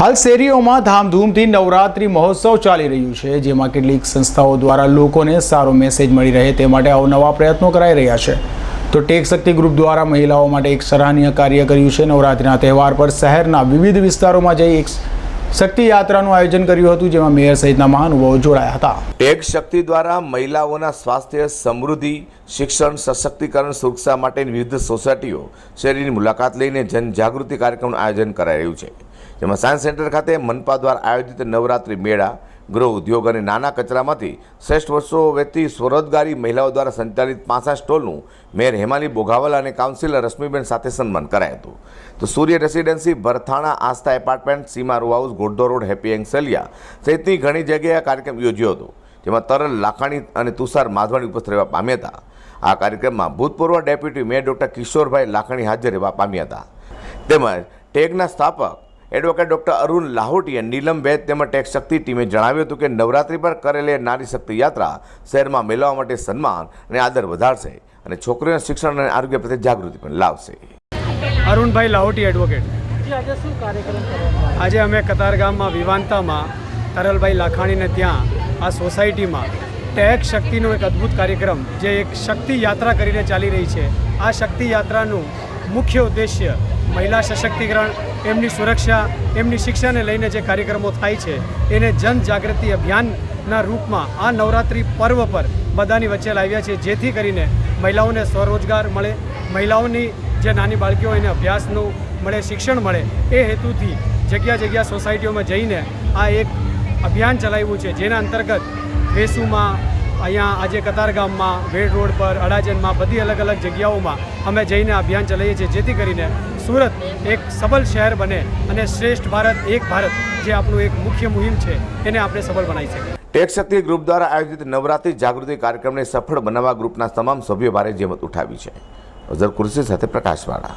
હાલ શેરીઓમાં ધામધૂમથી નવરાત્રિ મહોત્સવ ચાલી રહ્યું છે, જેમાં કેટલીક સંસ્થાઓ દ્વારા લોકોને સારો મેસેજ મળી રહે તે માટે અવનવા પ્રયત્નો કરાઈ રહ્યા છે. તો ટેક શક્તિ ગ્રુપ દ્વારા મહિલાઓ માટે એક સરાહનીય કાર્ય કર્યું છે. નવરાત્રિના તહેવાર પર શહેરના વિવિધ વિસ્તારોમાં જઈ એક શક્તિ યાત્રાનું આયોજન કર્યું હતું, જેમાં મેયર સહિતના મહાનુભાવો જોડાયા હતા. ટેક શક્તિ દ્વારા મહિલાઓના સ્વાસ્થ્ય સમૃદ્ધિ, શિક્ષણ, સશક્તિકરણ, સુરક્ષા માટેની વિવિધ સોસાયટીઓ શેરીની મુલાકાત લઈને જનજાગૃતિ કાર્યક્રમનું આયોજન કરાઈ રહ્યું છે. જેમાં સાયન્સ સેન્ટર ખાતે મનપા દ્વારા આયોજિત નવરાત્રિ મેળા, ગૃહ ઉદ્યોગ અને નાના કચરામાંથી શ્રેષ્ઠ વર્ષો વ્યક્તિ સ્વરોજગારી મહિલાઓ દ્વારા સંચાલિત પાસા સ્ટોલનું મેયર હેમાલી બોઘાવલ અને કાઉન્સિલર રશ્મિબેન સાથે સન્માન કરાયું હતું. તો Surya residency Bharthana Aastha apartment, Seema row house ગોડધો road, happy એંગસલિયા સહિતની ઘણી જગ્યાએ કાર્યક્રમ યોજ્યો હતો, જેમાં તરલ, લાખાણી અને તુષાર માધવાણી ઉપસ્થિત રહેવા પામ્યા હતા. આ કાર્યક્રમમાં ભૂતપૂર્વ deputy mayor doctor Kishorbhai Lakhani હાજર રહેવા પામ્યા હતા. તેમજ ટેગના સ્થાપક એડવોકેટ ડૉક્ટર અરુણ લાહોટીએ નીલમ વૈદ તેમજ ટેક્સ શક્તિ ટીમે જણાવ્યું હતું કે નવરાત્રિ પર કરેલી નારી શક્તિ યાત્રા શહેરમાં મેળવવા માટે સન્માન અને આદર વધારશે અને છોકરીઓના શિક્ષણ અને આરોગ્ય પ્રત્યે જાગૃતિ પણ લાવશે. અરુણભાઈ લાહોટી એડવોકેટ. આજે શું કાર્યક્રમ આજે અમે કતારગામમાં વિવાંતામાં તરલભાઈ લાખાણીને ત્યાં આ સોસાયટીમાં ટેક શક્તિનો એક અદ્ભુત કાર્યક્રમ જે એક શક્તિ યાત્રા કરીને ચાલી રહી છે. આ શક્તિ યાત્રાનું મુખ્ય ઉદ્દેશ્ય મહિલા સશક્તિકરણ, એમની સુરક્ષા, એમની શિક્ષાને લઈને જે કાર્યક્રમો થાય છે, એને જનજાગૃતિ અભિયાનના રૂપમાં આ નવરાત્રિ પર્વ પર બધાની વચ્ચે લાવ્યા છે, જેથી કરીને મહિલાઓને સ્વરોજગાર મળે, મહિલાઓની જે નાની બાળકીઓ એને અભ્યાસનું મળે, શિક્ષણ મળે, એ હેતુથી જગ્યા જગ્યા સોસાયટીઓમાં જઈને આ એક અભિયાન ચલાવ્યું છે, જેના અંતર્ગત વેસુમાં અહીંયા આજે કતારગામમાં, વેડ રોડ પર અડાજનમાં બધી અલગ અલગ જગ્યાઓમાં અમે જઈને અભિયાન ચલાવીએ છીએ, જેથી કરીને સુરત એક સબલ શહેર બને અને શ્રેષ્ઠ ભારત, એક ભારત જે આપણું એક મુખ્ય મુહિમ છે એને આપણે સબળ બનાવી શકીએ. ટેક શક્તિ ગ્રુપ દ્વારા આયોજિત નવરાત્રિ જાગૃતિ કાર્યક્રમને સફળ બનાવવા ગ્રુપના તમામ સભ્યો ભારે જેમત ઉઠાવી છે. અઝર કુરશી સાથે પ્રકાશવાળા.